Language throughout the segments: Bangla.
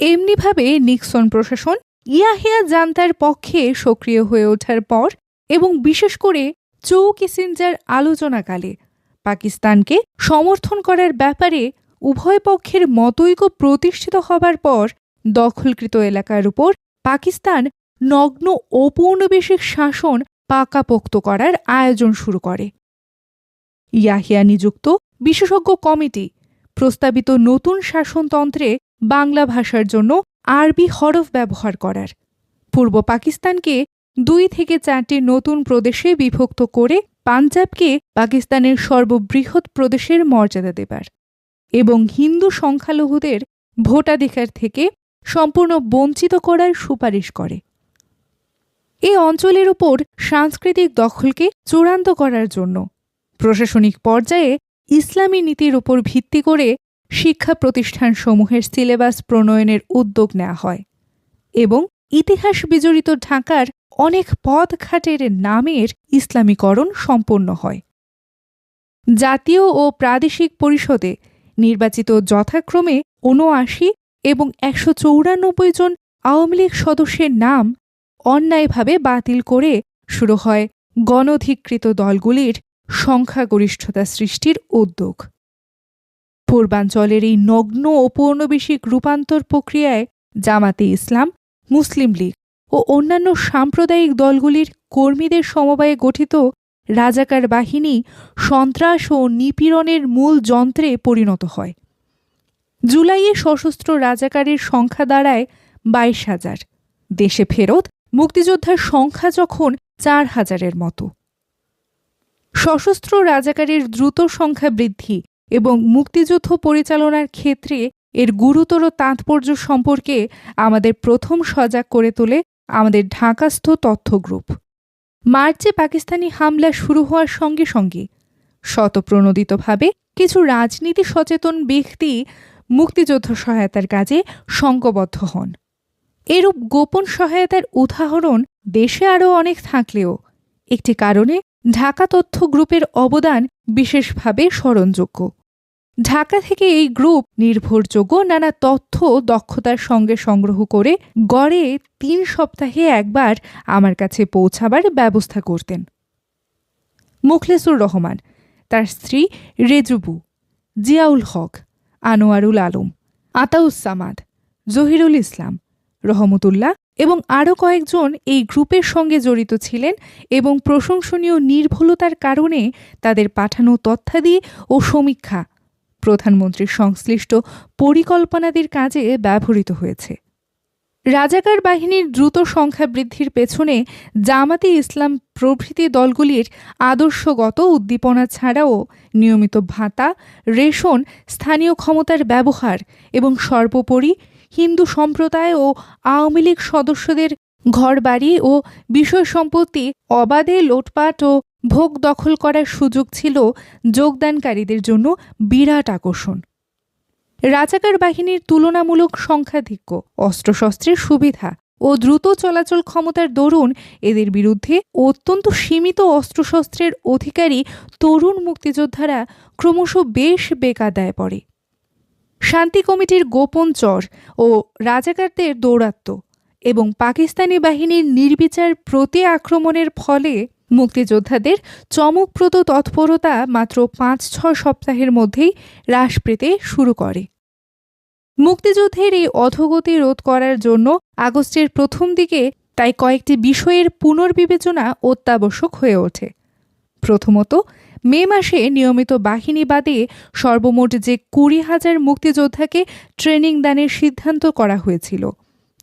এমনিভাবে নিক্সন প্রশাসন ইয়াহিয়া জান্তার পক্ষে সক্রিয় হয়ে ওঠার পর এবং বিশেষ করে চৌ কিসিঞ্জার আলোচনাকালে পাকিস্তানকে সমর্থন করার ব্যাপারে উভয় পক্ষের মতৈক্য প্রতিষ্ঠিত হবার পর দখলকৃত এলাকার উপর পাকিস্তান নগ্ন ঔপনিবেশিক শাসন পাকাপোক্ত করার আয়োজন শুরু করে। ইয়াহিয়া নিযুক্ত বিশেষজ্ঞ কমিটি প্রস্তাবিত নতুন শাসনতন্ত্রে বাংলা ভাষার জন্য আরবি হরফ ব্যবহার করার। পূর্ব পাকিস্তানকে দুই থেকে চারটি নতুন প্রদেশে বিভক্ত করে পাঞ্জাবকে পাকিস্তানের সর্ববৃহৎ প্রদেশের মর্যাদা দেবার এবং হিন্দু সংখ্যালঘুদের ভোটাধিকার থেকে সম্পূর্ণ বঞ্চিত করার সুপারিশ করে। এ অঞ্চলের উপর সাংস্কৃতিক দখলকে চূড়ান্ত করার জন্য প্রশাসনিক পর্যায়ে ইসলামী নীতির উপর ভিত্তি করে শিক্ষা প্রতিষ্ঠানসমূহের সিলেবাস প্রণয়নের উদ্যোগ নেওয়া হয় এবং ইতিহাস বিজড়িত ঢাকার অনেক পথঘাটের নামের ইসলামীকরণ সম্পন্ন হয়। জাতীয় ও প্রাদেশিক পরিষদে নির্বাচিত যথাক্রমে ঊনআশি এবং একশো চৌরানব্বই জন আওয়ামী লীগ সদস্যের নাম অন্যায়ভাবে বাতিল করে শুরু হয় গণধিকৃত দলগুলির সংখ্যাগরিষ্ঠতা সৃষ্টির উদ্যোগ। পূর্বাঞ্চলের এই নগ্ন ঔপনিবেশিক রূপান্তর প্রক্রিয়ায় জামাতে ইসলাম, মুসলিম লীগ ও অন্যান্য সাম্প্রদায়িক দলগুলির কর্মীদের সমবায়ে গঠিত রাজাকার বাহিনী সন্ত্রাস ও নিপীড়নের মূল যন্ত্রে পরিণত হয়। জুলাইয়ে সশস্ত্র রাজাকারের সংখ্যা দাঁড়ায় বাইশ হাজার। দেশে ফেরত মুক্তিযোদ্ধার সংখ্যা যখন চার হাজারের মতো। সশস্ত্র রাজাকারের দ্রুত সংখ্যা বৃদ্ধি এবং মুক্তিযুদ্ধ পরিচালনার ক্ষেত্রে এর গুরুতর তাৎপর্য সম্পর্কে আমাদের প্রথম সজাগ করে তোলে আমাদের ঢাকাস্থ তথ্য গ্রুপ। মার্চে পাকিস্তানি হামলা শুরু হওয়ার সঙ্গে সঙ্গে শতপ্রণোদিতভাবে কিছু রাজনীতি সচেতন ব্যক্তি মুক্তিযুদ্ধ সহায়তার কাজে সংঘবদ্ধ হন। এরূপ গোপন সহায়তার উদাহরণ দেশে আরও অনেক থাকলেও একটি কারণে ঢাকা তথ্য গ্রুপের অবদান বিশেষভাবে স্মরণযোগ্য। ঢাকা থেকে এই গ্রুপ নির্ভরযোগ্য নানা তথ্য দক্ষতার সঙ্গে সংগ্রহ করে গড়ে তিন সপ্তাহে একবার আমার কাছে পৌঁছাবার ব্যবস্থা করতেন। মুখলেসুর রহমান, তার স্ত্রী রেজুবু, জিয়াউল হক, আনোয়ারুল আলম আতাউসামাদ জহিরুল ইসলাম, রহমতুল্লাহ এবং আরও কয়েকজন এই গ্রুপের সঙ্গে জড়িত ছিলেন এবং প্রশংসনীয় নির্ভুলতার কারণে তাদের পাঠানো তথ্যাদি ও সমীক্ষা প্রধানমন্ত্রীর সংশ্লিষ্ট পরিকল্পনাদের কাজে ব্যবহৃত হয়েছে। রাজাকার বাহিনীর দ্রুত সংখ্যা বৃদ্ধির পেছনে জামাতে ইসলাম প্রভৃতি দলগুলির আদর্শগত উদ্দীপনা ছাড়াও নিয়মিত ভাতা, রেশন, স্থানীয় ক্ষমতার ব্যবহার এবং সর্বোপরি হিন্দু সম্প্রদায় ও আওয়ামী লীগ সদস্যদের ঘরবাড়ি ও বিষয় সম্পত্তি অবাধে লোটপাট ও ভোগ দখল করার সুযোগ ছিল যোগদানকারীদের জন্য বিরাট আকর্ষণ। রাজাকার বাহিনীর তুলনামূলক সংখ্যাধিক্য, অস্ত্রশস্ত্রের সুবিধা ও দ্রুত চলাচল ক্ষমতার দরুন এদের বিরুদ্ধে অত্যন্ত সীমিত অস্ত্রশস্ত্রের অধিকারী তরুণ মুক্তিযোদ্ধারা ক্রমশ বেশ বেকাদায় পড়ে। শান্তি কমিটির গোপন চর ও রাজাকারদের দৌরাত্ম এবং পাকিস্তানি বাহিনীর নির্বিচার প্রতি আক্রমণের ফলে মুক্তিযোদ্ধাদের চমকপ্রদ তৎপরতা মাত্র পাঁচ ছ সপ্তাহের মধ্যেই হ্রাস পেতে শুরু করে। মুক্তিযুদ্ধের এই অধোগতি রোধ করার জন্য আগস্টের প্রথম দিকে তাই কয়েকটি বিষয়ের পুনর্বিবেচনা অত্যাবশ্যক হয়ে ওঠে। প্রথমত, মে মাসে নিয়মিত বাহিনী বাদে সর্বমোট যে কুড়ি হাজার মুক্তিযোদ্ধাকে ট্রেনিং দানের সিদ্ধান্ত করা হয়েছিল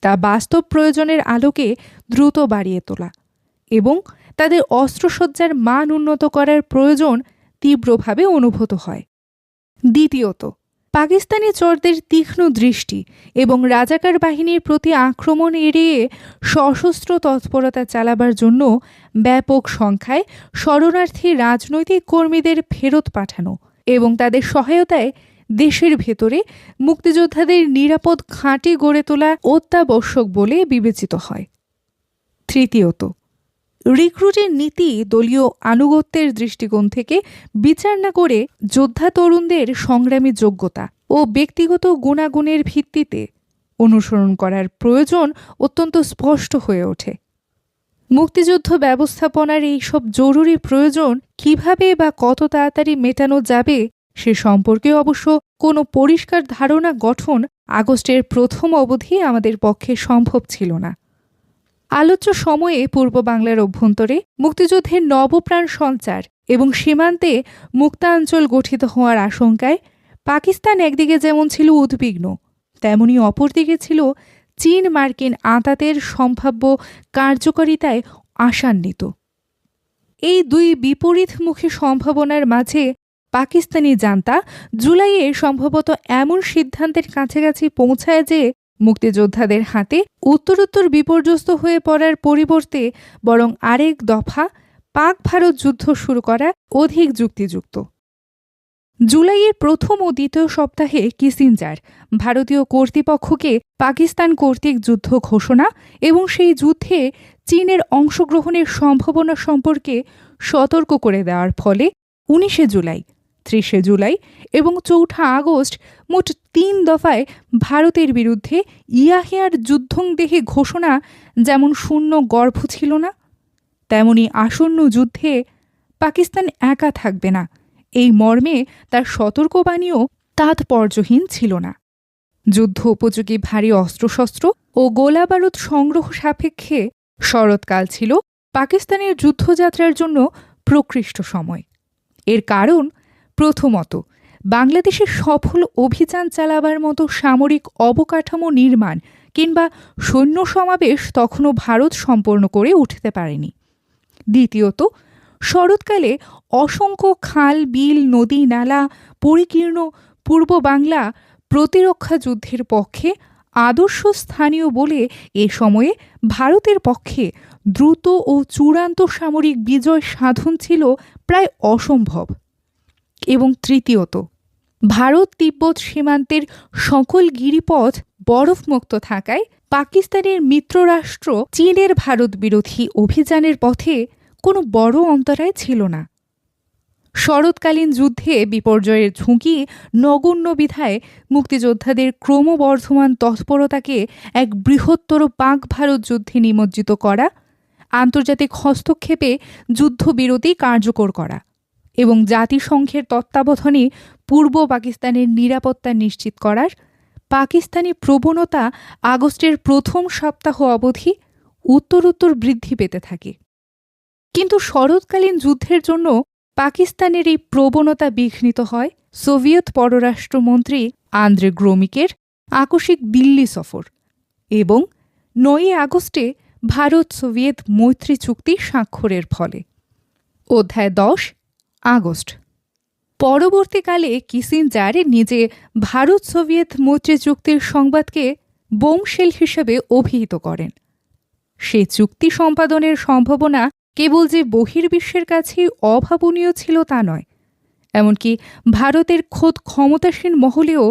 তা বাস্তব প্রয়োজনের আলোকে দ্রুত বাড়িয়ে তোলা এবং তাদের অস্ত্রসজ্জার মান উন্নত করার প্রয়োজন তীব্রভাবে অনুভূত হয়। দ্বিতীয়ত, পাকিস্তানি চরদের তীক্ষ্ণ দৃষ্টি এবং রাজাকার বাহিনীর প্রতি আক্রমণ এড়িয়ে সশস্ত্র তৎপরতা চালাবার জন্য ব্যাপক সংখ্যায় শরণার্থী রাজনৈতিক কর্মীদের ফেরত পাঠানো এবং তাদের সহায়তায় দেশের ভেতরে মুক্তিযোদ্ধাদের নিরাপদ খাঁটি গড়ে তোলা অত্যাবশ্যক বলে বিবেচিত হয়। তৃতীয়ত, রিক্রুটের নীতি দলীয় আনুগত্যের দৃষ্টিকোণ থেকে বিচার না করে যোদ্ধা তরুণদের সংগ্রামী যোগ্যতা ও ব্যক্তিগত গুণাগুণের ভিত্তিতে অনুসরণ করার প্রয়োজন অত্যন্ত স্পষ্ট হয়ে ওঠে। মুক্তিযুদ্ধ ব্যবস্থাপনার এই সব জরুরি প্রয়োজন কীভাবে বা কত তাড়াতাড়ি মেটানো যাবে সে সম্পর্কে অবশ্য কোনো পরিষ্কার ধারণা গঠন আগস্টের প্রথম অবধি আমাদের পক্ষে সম্ভব ছিল না। আলোচ্য সময়ে পূর্ব বাংলার অভ্যন্তরে মুক্তিযুদ্ধের নবপ্রাণ সঞ্চার এবং সীমান্তে মুক্তাঞ্চল গঠিত হওয়ার আশঙ্কায় পাকিস্তান একদিকে যেমন ছিল উদ্বিগ্ন, তেমনি অপরদিকে ছিল চীন মার্কিন আঁতাতের সম্ভাব্য কার্যকারিতায় আশান্বিত। এই দুই বিপরীতমুখী সম্ভাবনার মাঝে পাকিস্তানি জান্তা জুলাইয়ে সম্ভবত এমন সিদ্ধান্তের কাছাকাছি পৌঁছায় যে মুক্তিযোদ্ধাদের হাতে উত্তরোত্তর বিপর্যস্ত হয়ে পড়ার পরিবর্তে বরং আরেক দফা পাক ভারত যুদ্ধ শুরু করা অধিক যুক্তিযুক্ত। জুলাইয়ের প্রথম ও দ্বিতীয় সপ্তাহে কিসিঞ্জার, ভারতীয় কর্তৃপক্ষকে পাকিস্তান কর্তৃক যুদ্ধ ঘোষণা এবং সেই যুদ্ধে চীনের অংশগ্রহণের সম্ভাবনা সম্পর্কে সতর্ক করে দেওয়ার ফলে উনিশে জুলাই ত্রিশে জুলাই এবং চৌঠা আগস্ট মোট তিন দফায় ভারতের বিরুদ্ধে ইয়াহিয়ার যুদ্ধংদেহী ঘোষণা যেমন শূন্য গর্ভ ছিল না, তেমনি আসন্ন যুদ্ধে পাকিস্তান একা থাকবে না। এই মর্মে তার সতর্কবাণীও তাৎপর্যহীন ছিল না। যুদ্ধ উপযোগী ভারী অস্ত্রশস্ত্র ও গোলাবারুদ সংগ্রহ সাপেক্ষে শরৎকাল ছিল পাকিস্তানের যুদ্ধযাত্রার জন্য প্রকৃষ্ট সময়। এর কারণ প্রথমত, বাংলাদেশে সফল অভিযান চালাবার মতো সামরিক অবকাঠামো নির্মাণ কিংবা সৈন্য সমাবেশ তখনও ভারত সম্পন্ন করে উঠতে পারেনি। দ্বিতীয়ত, শরৎকালে অসংখ্য খাল, বিল, নদী, নালা, পরিকীর্ণ পূর্ব বাংলা প্রতিরক্ষা যুদ্ধের পক্ষে আদর্শ স্থানীয় বলে এ সময়ে ভারতের পক্ষে দ্রুত ও চূড়ান্ত সামরিক বিজয় সাধন ছিল প্রায় অসম্ভব। এবং তৃতীয়ত, ভারত তিব্বত সীমান্তের সকল গিরিপথ বরফমুক্ত থাকায় পাকিস্তানের মিত্ররাষ্ট্র চীনের ভারত বিরোধী অভিযানের পথে কোনো বড় অন্তরায় ছিল না। শরৎকালীন যুদ্ধে বিপর্যয়ের ঝুঁকি নগণ্য বিধায় মুক্তিযোদ্ধাদের ক্রমবর্ধমান তৎপরতাকে এক বৃহত্তর পাক ভারত যুদ্ধে নিমজ্জিত করা, আন্তর্জাতিক হস্তক্ষেপে যুদ্ধবিরতি কার্যকর করা। এবং জাতিসংঘের তত্ত্বাবধানে পূর্ব পাকিস্তানের নিরাপত্তা নিশ্চিত করার, পাকিস্তানি প্রবণতা আগস্টের প্রথম সপ্তাহ অবধি উত্তরোত্তর বৃদ্ধি পেতে থাকে। কিন্তু শরৎকালীন যুদ্ধের জন্য পাকিস্তানের এই প্রবণতা বিঘ্নিত হয় সোভিয়েত পররাষ্ট্রমন্ত্রী আন্দ্রে গ্রোমিকের আকস্মিক দিল্লি সফর এবং নয়ই আগস্টে ভারত সোভিয়েত মৈত্রী চুক্তি স্বাক্ষরের ফলে। অধ্যায় দশ আগস্ট। পরবর্তীকালে কিসিনজার নিজে ভারত সোভিয়েত মৈত্রী চুক্তির সংবাদকে বোমশেল হিসেবে অভিহিত করেন। সে চুক্তি সম্পাদনের সম্ভাবনা কেবল যে বহির্বিশ্বের কাছে অভাবনীয় ছিল তা নয়, এমনকি ভারতের খোদ ক্ষমতাসীন মহলেও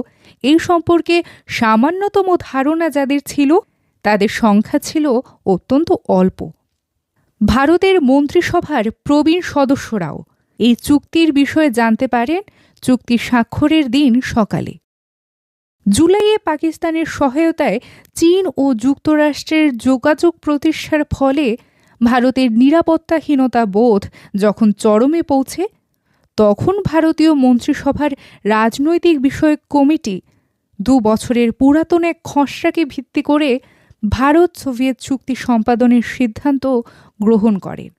এই সম্পর্কে সামান্যতম ধারণা যাদের ছিল, তাদের সংখ্যা ছিল অত্যন্ত অল্প। ভারতের মন্ত্রিসভার প্রবীণ সদস্যরাও এই চুক্তির বিষয়ে জানতে পারেন চুক্তি স্বাক্ষরের দিন সকালে। জুলাইয়ে পাকিস্তানের সহায়তায় চীন ও যুক্তরাষ্ট্রের যোগাযোগ প্রতিষ্ঠার ফলে ভারতের নিরাপত্তাহীনতা বোধ যখন চরমে পৌঁছে, তখন ভারতীয় মন্ত্রিসভার রাজনৈতিক বিষয়ক কমিটি দু বছরের পুরাতন এক খসড়াকে ভিত্তি করে ভারত সোভিয়েত চুক্তি সম্পাদনের সিদ্ধান্ত গ্রহণ করে।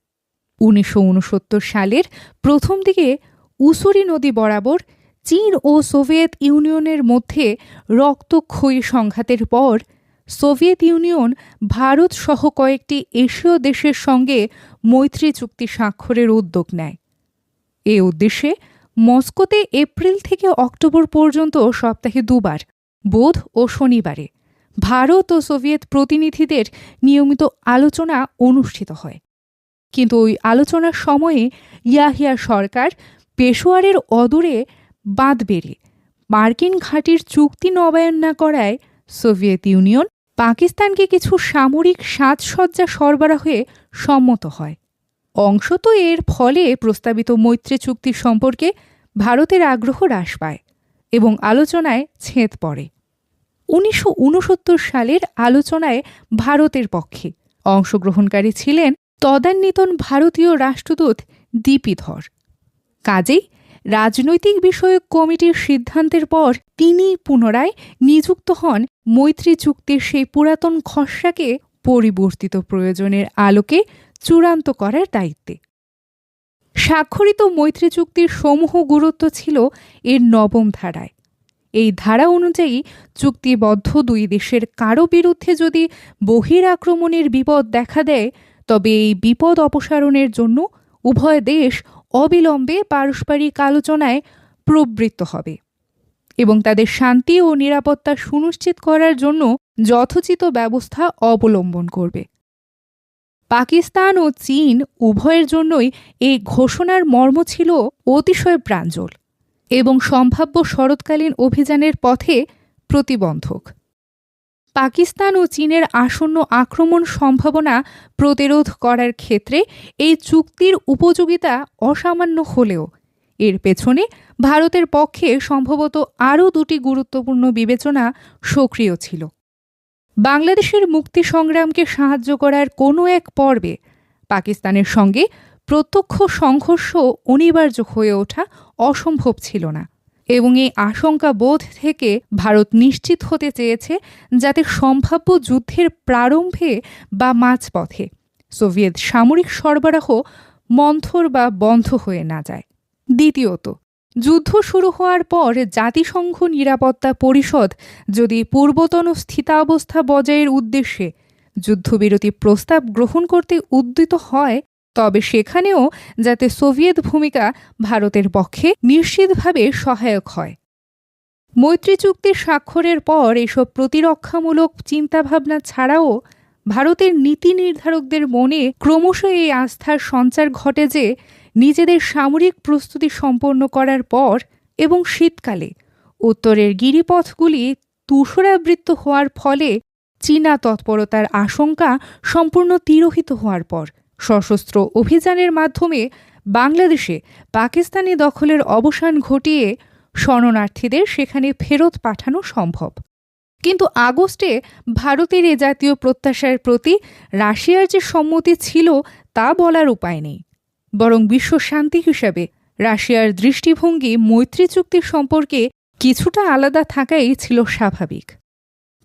উনিশশো উনসত্তর সালের প্রথম দিকে উসুরি নদী বরাবর চীন ও সোভিয়েত ইউনিয়নের মধ্যে রক্তক্ষয়ী সংঘাতের পর সোভিয়েত ইউনিয়ন ভারত সহ কয়েকটি এশীয় দেশের সঙ্গে মৈত্রী চুক্তি স্বাক্ষরের উদ্যোগ নেয়। এ উদ্দেশ্যে মস্কোতে এপ্রিল থেকে অক্টোবর পর্যন্ত সপ্তাহে দুবার, বোধ ও শনিবারে ভারত ও সোভিয়েত প্রতিনিধিদের নিয়মিত আলোচনা অনুষ্ঠিত হয়। কিন্তু ওই আলোচনার সময়ে ইয়াহিয়া সরকার পেশোয়ারের অদূরে বাঁধ বেড়ে মার্কিন ঘাঁটির চুক্তি নবায়ন না করায় সোভিয়েত ইউনিয়ন পাকিস্তানকে কিছু সামরিক সাজসজ্জা সরবরাহে সম্মত হয়। অংশত এর ফলে প্রস্তাবিত মৈত্রী চুক্তি সম্পর্কে ভারতের আগ্রহ হ্রাস পায় এবং আলোচনায় ছেদ পড়ে। উনিশশো উনসত্তর সালের আলোচনায় ভারতের পক্ষে অংশগ্রহণকারী ছিলেন তদান্বিতন ভারতীয় রাষ্ট্রদূত দীপিধর। কাজেই রাজনৈতিক বিষয়ক কমিটির সিদ্ধান্তের পর তিনি পুনরায় নিযুক্ত হন মৈত্রী চুক্তির সেই পুরাতন খসড়াকে পরিবর্তিত প্রয়োজনের আলোকে চূড়ান্ত করার দায়িত্বে। স্বাক্ষরিত মৈত্রী চুক্তির সমূহ গুরুত্ব ছিল এর নবম ধারায়। এই ধারা অনুযায়ী চুক্তিবদ্ধ দুই দেশের কারও বিরুদ্ধে যদি বহির আক্রমণের বিপদ দেখা দেয় তবে এই বিপদ অপসারণের জন্য উভয় দেশ অবিলম্বে পারস্পরিক আলোচনায় প্রবৃত্ত হবে এবং তাদের শান্তি ও নিরাপত্তা সুনিশ্চিত করার জন্য যথোচিত ব্যবস্থা অবলম্বন করবে। পাকিস্তান ও চীন উভয়ের জন্যই এই ঘোষণার মর্ম ছিল অতিশয় প্রাঞ্জল এবং সম্ভাব্য শরৎকালীন অভিযানের পথে প্রতিবন্ধক। পাকিস্তান ও চীনের আসন্ন আক্রমণ সম্ভাবনা প্রতিরোধ করার ক্ষেত্রে এই চুক্তির উপযোগিতা অসামান্য হলেও। এর পেছনে ভারতের পক্ষে সম্ভবত আরও দুটি গুরুত্বপূর্ণ বিবেচনা সক্রিয় ছিল। বাংলাদেশের মুক্তি সংগ্রামকে সাহায্য করার কোনো এক পর্বে পাকিস্তানের সঙ্গে প্রত্যক্ষ সংঘর্ষ অনিবার্য হয়ে ওঠা অসম্ভব ছিল না। এবং এই আশঙ্কা বোধ থেকে ভারত নিশ্চিত হতে চেয়েছে যাতে সম্ভাব্য যুদ্ধের প্রারম্ভে বা মাঝপথে সোভিয়েত সামরিক সরবরাহ মন্থর বা বন্ধ হয়ে না যায়। দ্বিতীয়ত, যুদ্ধ শুরু হওয়ার পর জাতিসংঘ নিরাপত্তা পরিষদ যদি পূর্বতন স্থিতাবস্থা বজায়ের উদ্দেশ্যে যুদ্ধবিরতি প্রস্তাব গ্রহণ করতে উদ্যত হয় তবে সেখানেও যাতে সোভিয়েত ভূমিকা ভারতের পক্ষে নিশ্চিতভাবে সহায়ক হয়। মৈত্রী চুক্তির স্বাক্ষরের পর এসব প্রতিরক্ষামূলক চিন্তাভাবনা ছাড়াও ভারতের নীতি নির্ধারকদের মনে ক্রমশ এই আস্থার সঞ্চার ঘটে যে নিজেদের সামরিক প্রস্তুতি সম্পন্ন করার পর এবং শীতকালে উত্তরের গিরিপথগুলি তুষরাবৃত্ত হওয়ার ফলে চীনা তৎপরতার আশঙ্কা সম্পূর্ণ তিরোহিত হওয়ার পর সশস্ত্র অভিযানের মাধ্যমে বাংলাদেশে পাকিস্তানি দখলের অবসান ঘটিয়ে শরণার্থীদের সেখানে ফেরত পাঠানো সম্ভব। কিন্তু আগস্টে ভারতের এ জাতীয় প্রত্যাশার প্রতি রাশিয়ার যে সম্মতি ছিল তা বলার উপায় নেই। বরং বিশ্ব শান্তি হিসাবে রাশিয়ার দৃষ্টিভঙ্গি মৈত্রী চুক্তির সম্পর্কে কিছুটা আলাদা থাকাই ছিল স্বাভাবিক।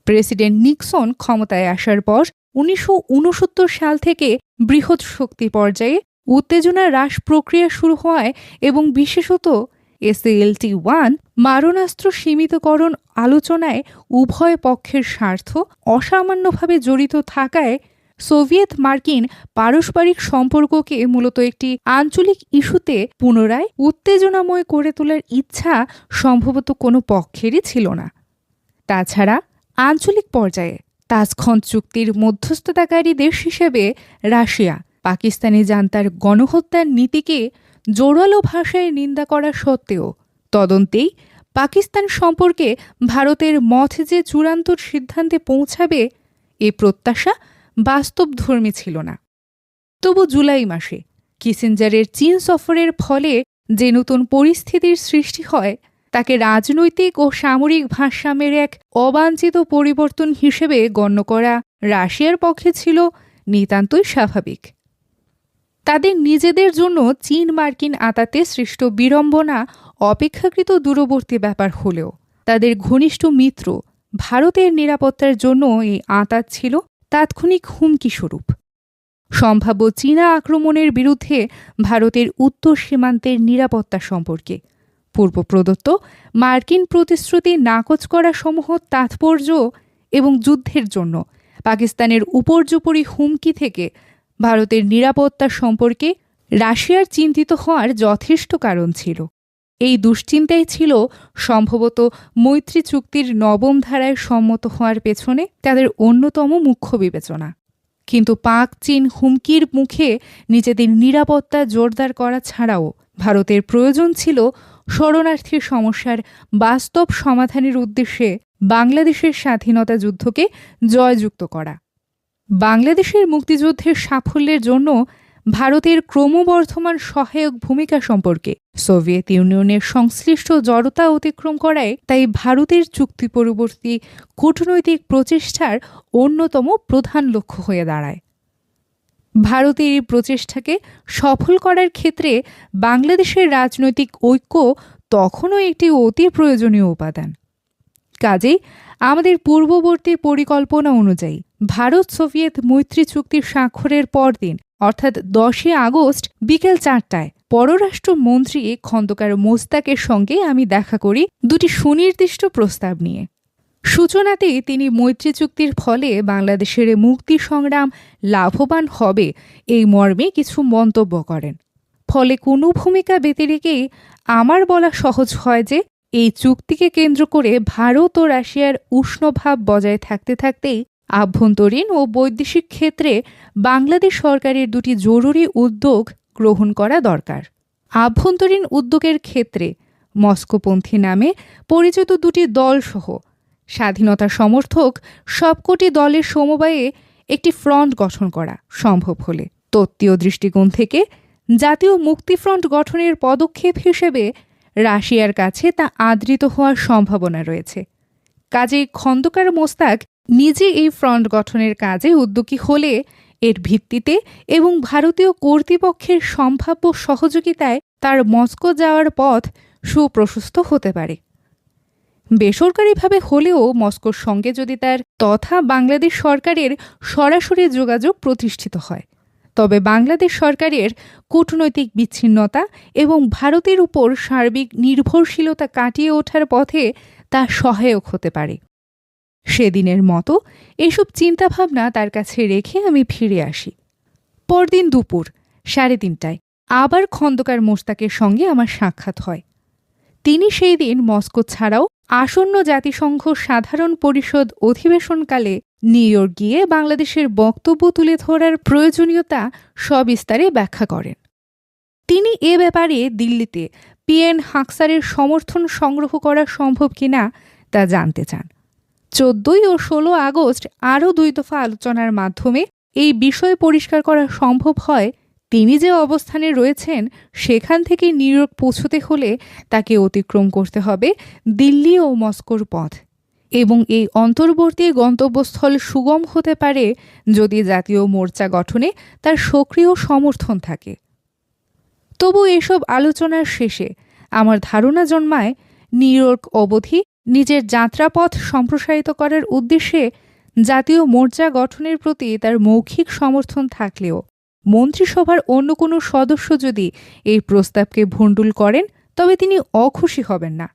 প্রেসিডেন্ট নিক্সন ক্ষমতায় আসার পর উনিশশো উনসত্তর সাল থেকে বৃহৎ শক্তি পর্যায়ে উত্তেজনা হ্রাস প্রক্রিয়া শুরু হওয়ায় এবং বিশেষত এসএলটি ওয়ান মারণাস্ত্র সীমিতকরণ আলোচনায় উভয় পক্ষের স্বার্থ অসামান্যভাবে জড়িত থাকায় সোভিয়েত মার্কিন পারস্পরিক সম্পর্ককে মূলত একটি আঞ্চলিক ইস্যুতে পুনরায় উত্তেজনাময় করে তোলার ইচ্ছা সম্ভবত কোনো পক্ষেরই ছিল না। তাছাড়া আঞ্চলিক পর্যায়ে তাজখন চুক্তির মধ্যস্থতাকারী দেশ হিসেবে রাশিয়া, পাকিস্তানি জান্তার গণহত্যার নীতিকে জোরালো ভাষায় নিন্দা করা সত্ত্বেও তদন্তেই পাকিস্তান সম্পর্কে ভারতের মথ যে চূড়ান্ত সিদ্ধান্তে পৌঁছাবে, এ প্রত্যাশা বাস্তবধর্মী ছিল না। তবু জুলাই মাসে কিসেঞ্জারের চীন সফরের ফলে যে নতুন পরিস্থিতির সৃষ্টি হয় তাকে রাজনৈতিক ও সামরিক ভারসাম্যের এক অবাঞ্ছিত পরিবর্তন হিসেবে গণ্য করা রাশিয়ার পক্ষে ছিল নিতান্তই স্বাভাবিক। তাদের নিজেদের জন্য চীন মার্কিন আতাতে সৃষ্ট বিড়ম্বনা অপেক্ষাকৃত দূরবর্তী ব্যাপার হলেও তাদের ঘনিষ্ঠ মিত্র ভারতের নিরাপত্তার জন্য এই আঁতাত ছিল তাৎক্ষণিক হুমকি স্বরূপ। সম্ভাব্য চীনা আক্রমণের বিরুদ্ধে ভারতের উত্তর সীমান্তের নিরাপত্তা সম্পর্কে পূর্ব প্রদত্ত, মার্কিন প্রতিশ্রুতি নাকচ করা সমূহ তাৎপর্য এবং যুদ্ধের জন্য, পাকিস্তানের উপর্যুপরি হুমকি থেকে ভারতের নিরাপত্তা সম্পর্কে রাশিয়ার চিন্তিত হওয়ার যথেষ্ট কারণ ছিল। এই দুশ্চিন্তাই ছিল সম্ভবত মৈত্রী চুক্তির নবম ধারায় সম্মত হওয়ার পেছনে তাদের অন্যতম মুখ্য বিবেচনা। কিন্তু পাক চীন হুমকির মুখে নিজেদের নিরাপত্তা জোরদার করা ছাড়াও ভারতের প্রয়োজন ছিল শরণার্থী সমস্যার বাস্তব সমাধানের উদ্দেশ্যে বাংলাদেশের স্বাধীনতা যুদ্ধকে জয়যুক্ত করা। বাংলাদেশের মুক্তিযুদ্ধের সাফল্যের জন্য ভারতের ক্রমবর্ধমান সহায়ক ভূমিকা সম্পর্কে সোভিয়েত ইউনিয়নের সংশ্লিষ্ট জড়তা অতিক্রম করায় তাই ভারতের চুক্তি পরবর্তী কূটনৈতিক প্রচেষ্টার অন্যতম প্রধান লক্ষ্য হয়ে দাঁড়ায়। ভারতের এই প্রচেষ্টাকে সফল করার ক্ষেত্রে বাংলাদেশের রাজনৈতিক ঐক্য তখনও একটি অতি প্রয়োজনীয় উপাদান। কাজেই আমাদের পূর্ববর্তী পরিকল্পনা অনুযায়ী ভারত সোভিয়েত মৈত্রী চুক্তির স্বাক্ষরের পরদিন, অর্থাৎ দশই আগস্ট বিকেল চারটায় পররাষ্ট্রমন্ত্রী খন্দকার মোস্তাকের সঙ্গে আমি দেখা করি দুটি সুনির্দিষ্ট প্রস্তাব নিয়ে। সূচনাতেই তিনি মৈত্রী চুক্তির ফলে বাংলাদেশের মুক্তি সংগ্রাম লাভবান হবে এই মর্মে কিছু মন্তব্য করেন। ফলে কোনো ভূমিকা ব্যতিরেকেই আমার বলা সহজ হয় যে, এই চুক্তিকে কেন্দ্র করে ভারত ও রাশিয়ার উষ্ণভাব বজায় থাকতে থাকতেই আভ্যন্তরীণ ও বৈদেশিক ক্ষেত্রে বাংলাদেশ সরকারের দুটি জরুরি উদ্যোগ গ্রহণ করা দরকার। আভ্যন্তরীণ উদ্যোগের ক্ষেত্রে মস্কোপন্থী নামে পরিচিত দুটি দলসহ স্বাধীনতা সমর্থক সবকটি দলের সমবায়ে একটি ফ্রন্ট গঠন করা সম্ভব হলে। তত্ত্বীয় দৃষ্টিকোণ থেকে জাতীয় মুক্তিফ্রন্ট গঠনের পদক্ষেপ হিসেবে রাশিয়ার কাছে তা আদৃত হওয়ার সম্ভাবনা রয়েছে। কাজেই খন্দকার মোস্তাক নিজে এই ফ্রন্ট গঠনের কাজে উদ্যোগী হলে এর ভিত্তিতে এবং ভারতীয় কর্তৃপক্ষের সম্ভাব্য সহযোগিতায় তার মস্কো যাওয়ার পথ সুপ্রশস্ত হতে পারে। বেসরকারিভাবে হলেও মস্কোর সঙ্গে যদি তার তথা বাংলাদেশ সরকারের সরাসরি যোগাযোগ প্রতিষ্ঠিত হয়। তবে বাংলাদেশ সরকারের কূটনৈতিক বিচ্ছিন্নতা এবং ভারতের উপর সার্বিক নির্ভরশীলতা কাটিয়ে ওঠার পথে তা সহায়ক হতে পারে। সেদিনের মতো এসব চিন্তাভাবনা তার কাছে রেখে আমি ফিরে আসি। পরদিন দুপুর, সাড়ে তিনটায়, আবার খন্দকার মোস্তাকের সঙ্গে আমার সাক্ষাৎ হয়। তিনি সেই দিন মস্কো ছাড়াও আসন্ন জাতিসংঘ সাধারণ পরিষদ অধিবেশনকালে নিউ ইয়র্ক গিয়ে বাংলাদেশের বক্তব্য তুলে ধরার প্রয়োজনীয়তা সবিস্তারে ব্যাখ্যা করেন। তিনি এ ব্যাপারে দিল্লিতে পিএন হাকসারের সমর্থন সংগ্রহ করা সম্ভব কিনা তা জানতে চান। চোদ্দই ও ষোলো আগস্ট আরও দুই দফা আলোচনার মাধ্যমে এই বিষয় পরিষ্কার করা সম্ভব হয় তিনি যে অবস্থানে রয়েছেন, সেখান থেকে নিউ ইয়র্ক পৌঁছতে হলে তাকে অতিক্রম করতে হবে দিল্লি ও মস্কোর পথ। এবং এই অন্তর্বর্তী গন্তব্যস্থল সুগম হতে পারে যদি জাতীয় মোর্চা গঠনে তার সক্রিয় সমর্থন থাকে। তবু এসব আলোচনার শেষে আমার ধারণা জন্মায়, নিউ ইয়র্ক অবধি নিজের যাত্রাপথ সম্প্রসারিত করার উদ্দেশ্যে জাতীয় মোর্চা গঠনের প্রতি তার মৌখিক সমর্থন থাকলেও মন্ত্রিসভার অন্য কোনো সদস্য যদি এই প্রস্তাবকে ভণ্ডুল করেন, তবে তিনি অখুশি হবেন না।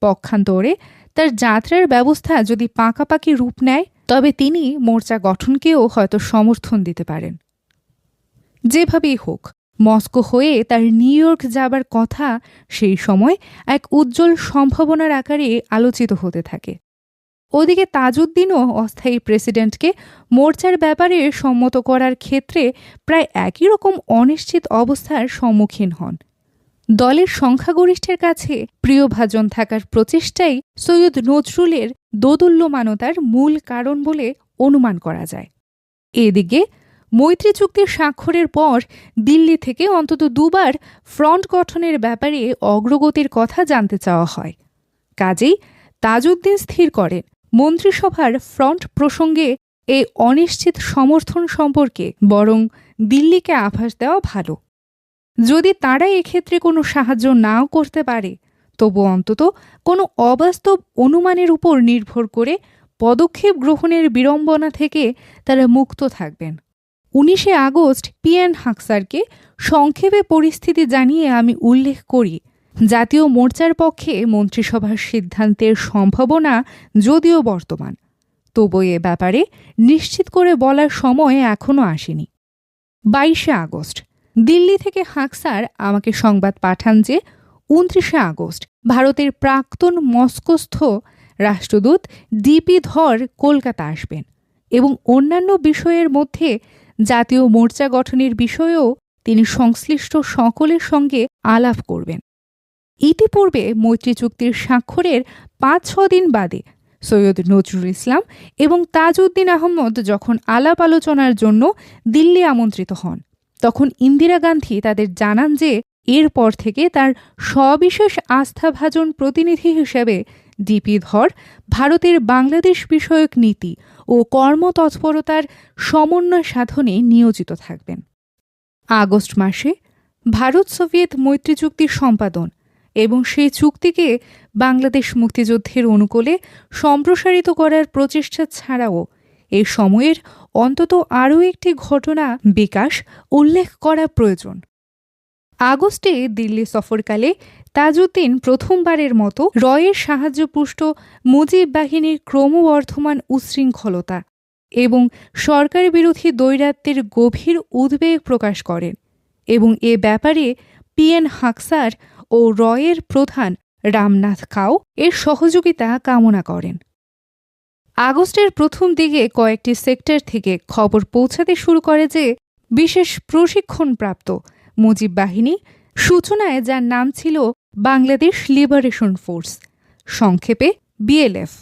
পক্ষান্তরে তার যাত্রার ব্যবস্থা যদি পাকাপাকি রূপ নেয়, তবে তিনি মোর্চা গঠনকেও হয়তো সমর্থন দিতে পারেন। যেভাবেই হোক, মস্কো হয়ে তার নিউ ইয়র্ক যাবার কথা সেই সময় এক উজ্জ্বল সম্ভাবনার আকারে আলোচিত হতে থাকে। ওদিকে তাজউদ্দিনও অস্থায়ী প্রেসিডেন্টকে মোর্চার ব্যাপারে সম্মত করার ক্ষেত্রে প্রায় একই রকম অনিশ্চিত অবস্থার সম্মুখীন হন। দলের সংখ্যাগরিষ্ঠের কাছে প্রিয়ভাজন থাকার প্রচেষ্টাই সৈয়দ নজরুলের দোদুল্যমানতার মূল কারণ বলে অনুমান করা যায়। এদিকে মৈত্রী চুক্তির স্বাক্ষরের পর দিল্লি থেকে অন্তত দুবার ফ্রন্ট গঠনের ব্যাপারে অগ্রগতির কথা জানতে চাওয়া হয়। কাজেই তাজউদ্দিন স্থির করেন। মন্ত্রিসভার ফ্রন্ট প্রসঙ্গে এই অনিশ্চিত সমর্থন সম্পর্কে বরং দিল্লিকে আভাস দেওয়া ভালো। যদি তারা এক্ষেত্রে কোনো সাহায্য নাও করতে পারে, তবু অন্তত কোনো অবাস্তব অনুমানের উপর নির্ভর করে পদক্ষেপ গ্রহণের বিড়ম্বনা থেকে তারা মুক্ত থাকবেন। উনিশে আগস্ট পিএন হাকসারকে সংক্ষেপে পরিস্থিতি জানিয়ে আমি উল্লেখ করি জাতীয় মোর্চার পক্ষে মন্ত্রিসভার সিদ্ধান্তের সম্ভাবনা যদিও বর্তমান, তবু এ ব্যাপারে নিশ্চিত করে বলার সময় এখনও আসেনি। বাইশে আগস্ট, দিল্লি থেকে হাকসার আমাকে সংবাদ পাঠান যে উনত্রিশে আগস্ট ভারতের প্রাক্তন মস্কোস্থ রাষ্ট্রদূত ডিপি ধর কলকাতা আসবেন এবং অন্যান্য বিষয়ের মধ্যে জাতীয় মোর্চা গঠনের বিষয়েও তিনি সংশ্লিষ্ট সকলের সঙ্গে আলাপ করবেন। ইতিপূর্বে মৈত্রী চুক্তির স্বাক্ষরের পাঁচ, ছ দিন বাদে সৈয়দ নজরুল ইসলাম এবং তাজউদ্দিন আহমদ যখন আলাপ আলোচনার জন্য দিল্লি আমন্ত্রিত হন, তখন ইন্দিরা গান্ধী তাদের জানান যে এরপর থেকে তার সবিশেষ আস্থাভাজন প্রতিনিধি হিসেবে ডিপি ধর, ভারতের বাংলাদেশ বিষয়ক নীতি ও কর্মতৎপরতার সমন্বয় সাধনে নিয়োজিত থাকবেন। আগস্ট মাসে ভারত সোভিয়েত মৈত্রী চুক্তির সম্পাদন এবং সেই চুক্তিকে বাংলাদেশ মুক্তিযুদ্ধের অনুকূলে সম্প্রসারিত করার প্রচেষ্টা ছাড়াও এই সময়ের অন্তত আরও একটি ঘটনা বিকাশ উল্লেখ করা প্রয়োজন। আগস্টে দিল্লি সফরকালে তাজউদ্দিন প্রথমবারের মতো রয়ের সাহায্যপুষ্ট মুজিব বাহিনীর ক্রমবর্ধমান উচ্ছৃঙ্খলতা এবং সরকার বিরোধী দৈরাত্মের গভীর উদ্বেগ প্রকাশ করেন এবং এ ব্যাপারে পিএন হাকসার ও রয়ের প্রধান রামনাথ কাও এর সহযোগিতা কামনা করেন। আগস্টের প্রথম দিকে কয়েকটি সেক্টর থেকে খবর পৌঁছাতে শুরু করে যে, বিশেষ প্রশিক্ষণপ্রাপ্ত মুজিব বাহিনী সূচনায় যার নাম ছিল বাংলাদেশ লিবারেশন ফোর্স, সংক্ষেপে বিএলএফ।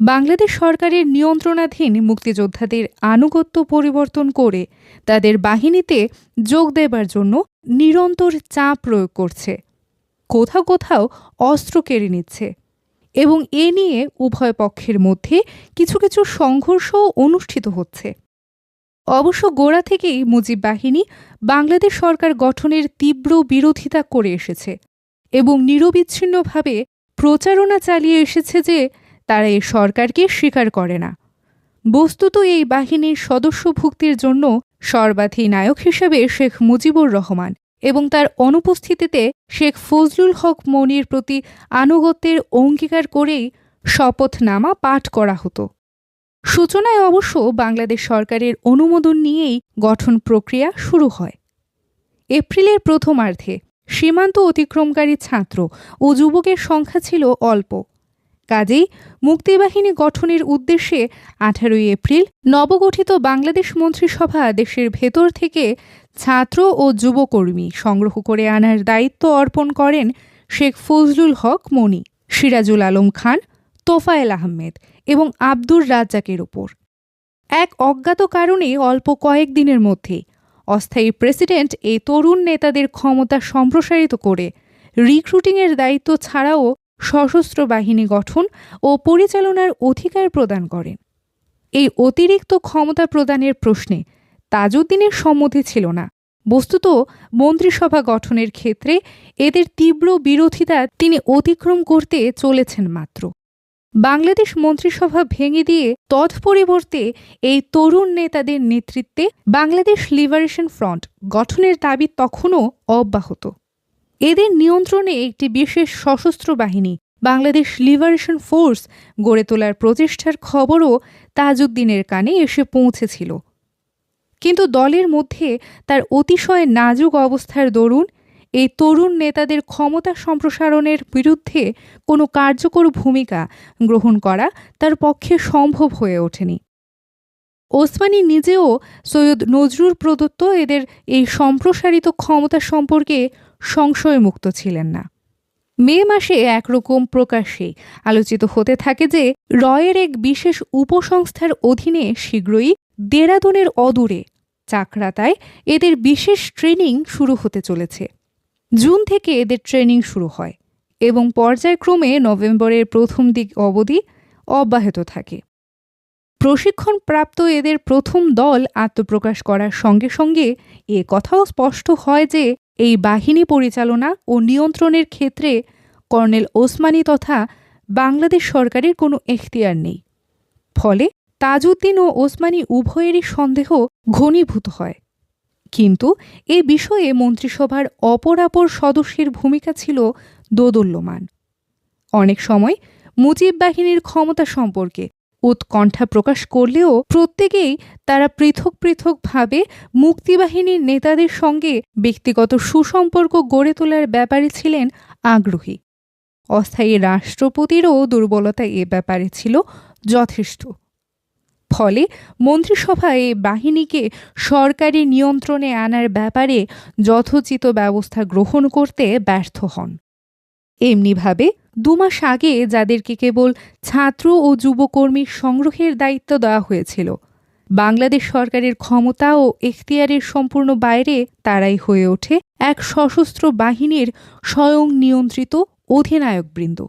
বাংলাদেশ সরকারের নিয়ন্ত্রণাধীন মুক্তিযোদ্ধাদের আনুগত্য পরিবর্তন করে তাদের বাহিনীতে যোগ দেবার জন্য নিরন্তর চাপ প্রয়োগ করছে। কোথাও কোথাও অস্ত্র কেড়ে নিচ্ছে। এবং এ নিয়ে উভয় পক্ষের মধ্যে কিছু কিছু সংঘর্ষও অনুষ্ঠিত হচ্ছে। অবশ্য গোড়া থেকেই মুজিব বাহিনী বাংলাদেশ সরকার গঠনের তীব্র বিরোধিতা করে এসেছে এবং নিরবিচ্ছিন্নভাবে প্রচারণা চালিয়ে এসেছে যে তারা এই সরকারকে স্বীকার করে না। বস্তুত এই বাহিনীর সদস্যভুক্তির জন্য সর্বাধিনায়ক হিসেবে শেখ মুজিবুর রহমান এবং তার অনুপস্থিতিতে শেখ ফজলুল হক মনির প্রতি আনুগত্যের অঙ্গীকার করেই শপথনামা পাঠ করা হতো। সূচনায় অবশ্য বাংলাদেশ সরকারের অনুমোদন নিয়েই গঠন প্রক্রিয়া শুরু হয়। এপ্রিলের প্রথমার্ধে সীমান্ত অতিক্রমকারী ছাত্র ও যুবকের সংখ্যা ছিল অল্প। কাজেই মুক্তিবাহিনী গঠনের উদ্দেশ্যে আঠারোই এপ্রিল নবগঠিত বাংলাদেশ মন্ত্রিসভা দেশের ভেতর থেকে ছাত্র ও যুবকর্মী সংগ্রহ করে আনার দায়িত্ব অর্পণ করেন শেখ ফজলুল হক মনি, সিরাজুল আলম খান, তোফায়েল আহমেদ এবং আব্দুর রাজ্জাকের ওপর। এক অজ্ঞাত কারণে অল্প কয়েক দিনের মধ্যে অস্থায়ী প্রেসিডেন্ট এই তরুণ নেতাদের ক্ষমতা সম্প্রসারিত করে রিক্রুটিংয়ের দায়িত্ব ছাড়াও সশস্ত্র বাহিনী গঠন ও পরিচালনার অধিকার প্রদান করেন এই অতিরিক্ত ক্ষমতা প্রদানের প্রশ্নে তাজউদ্দিনের সম্মতি ছিল না। বস্তুত মন্ত্রিসভা গঠনের ক্ষেত্রে এদের তীব্র বিরোধিতা তিনি অতিক্রম করতে চলেছেন মাত্র। বাংলাদেশ মন্ত্রিসভা ভেঙে দিয়ে তৎপরিবর্তে এই তরুণ নেতাদের নেতৃত্বে বাংলাদেশ লিবারেশন ফ্রন্ট গঠনের দাবি তখনও অব্যাহত। এদের নিয়ন্ত্রণে একটি বিশেষ সশস্ত্র বাহিনী, বাংলাদেশ লিবারেশন ফোর্স, গড়ে তোলার প্রচেষ্টার খবরও তাজউদ্দিনের কানে এসে পৌঁছেছিল। কিন্তু দলের মধ্যে তার অতিশয় নাজুক অবস্থার দরুন এই তরুণ নেতাদের ক্ষমতা সম্প্রসারণের বিরুদ্ধে কোনো কার্যকর ভূমিকা গ্রহণ করা তার পক্ষে সম্ভব হয়ে ওঠেনি। ওসমানী নিজেও সৈয়দ নজরুল প্রদত্ত এদের এই সম্প্রসারিত ক্ষমতা সম্পর্কে সংশয়মুক্ত ছিলেন না। মে মাসে একরকম প্রকাশ্যে আলোচিত হতে থাকে যে, রয়ের এক বিশেষ উপসংস্থার অধীনে শীঘ্রই দেরাদুনের অদূরে চাকরাতায় এদের বিশেষ ট্রেনিং শুরু হতে চলেছে। জুন থেকে এদের ট্রেনিং শুরু হয় এবং পর্যায়ক্রমে নভেম্বরের প্রথম দিক অবধি অব্যাহত থাকে। প্রশিক্ষণপ্রাপ্ত এদের প্রথম দল আত্মপ্রকাশ করার সঙ্গে সঙ্গে এ কথাও স্পষ্ট হয় যে এই বাহিনী পরিচালনা ও নিয়ন্ত্রণের ক্ষেত্রে কর্নেল ওসমানী তথা বাংলাদেশ সরকারের কোনো এখতিয়ার নেই। ফলে তাজউদ্দিন ও ওসমানী উভয়েরই সন্দেহ ঘনীভূত হয়। কিন্তু এ বিষয়ে মন্ত্রিসভার অপরাপর সদস্যের ভূমিকা ছিল দোদুল্যমান। অনেক সময় মুজিব বাহিনীর ক্ষমতা সম্পর্কে উৎকণ্ঠা প্রকাশ করলেও প্রত্যেকেই তারা পৃথক পৃথকভাবে মুক্তিবাহিনীর নেতাদের সঙ্গে ব্যক্তিগত সুসম্পর্ক গড়ে তোলার ব্যাপারে ছিলেন আগ্রহী। অস্থায়ী রাষ্ট্রপতিরও দুর্বলতা এ ব্যাপারে ছিল যথেষ্ট। ফলে মন্ত্রিসভায় বাহিনীকে সরকারি নিয়ন্ত্রণে আনার ব্যাপারে যথোচিত ব্যবস্থা গ্রহণ করতে ব্যর্থ হন। এমনিভাবে দুমাস আগে যাদেরকে কেবল ছাত্র ও যুবকর্মীর সংগ্রহের দায়িত্ব দেওয়া হয়েছিল। বাংলাদেশ সরকারের ক্ষমতা ও এখতিয়ারের সম্পূর্ণ বাইরে তারাই হয়ে ওঠে এক সশস্ত্র বাহিনীর স্বয়ং নিয়ন্ত্রিত অধিনায়কবৃন্দ।